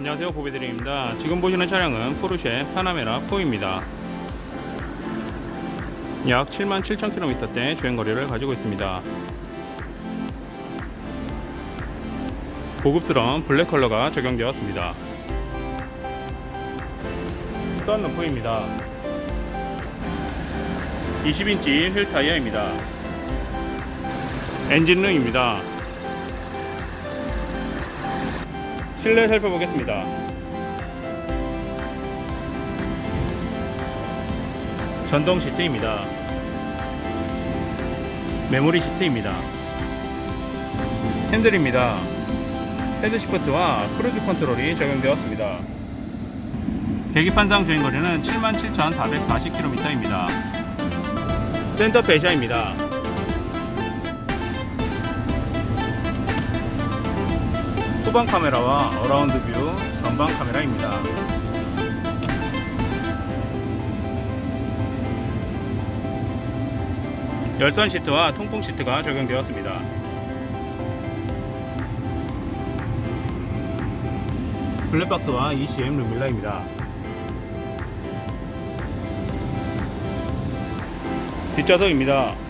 안녕하세요 보배드림입니다. 지금 보시는 차량은 포르쉐 파나메라 4입니다. 약 7만 7천 킬로미터대 주행거리를 가지고 있습니다. 고급스러운 블랙 컬러가 적용되었습니다. 썬루프입니다. 20인치 휠 타이어입니다. 엔진룸입니다 실내 살펴보겠습니다. 전동 시트입니다. 메모리 시트입니다. 핸들입니다. 헤드 시프트와 크루즈 컨트롤이 적용되었습니다. 계기판상 주행거리는 77,440km입니다. 센터 배샤입니다. 후방 카메라와 어라운드 뷰 전방 카메라입니다. 열선 시트와 통풍 시트가 적용되었습니다. 블랙박스와 ECM 루밀라입니다. 뒷좌석입니다.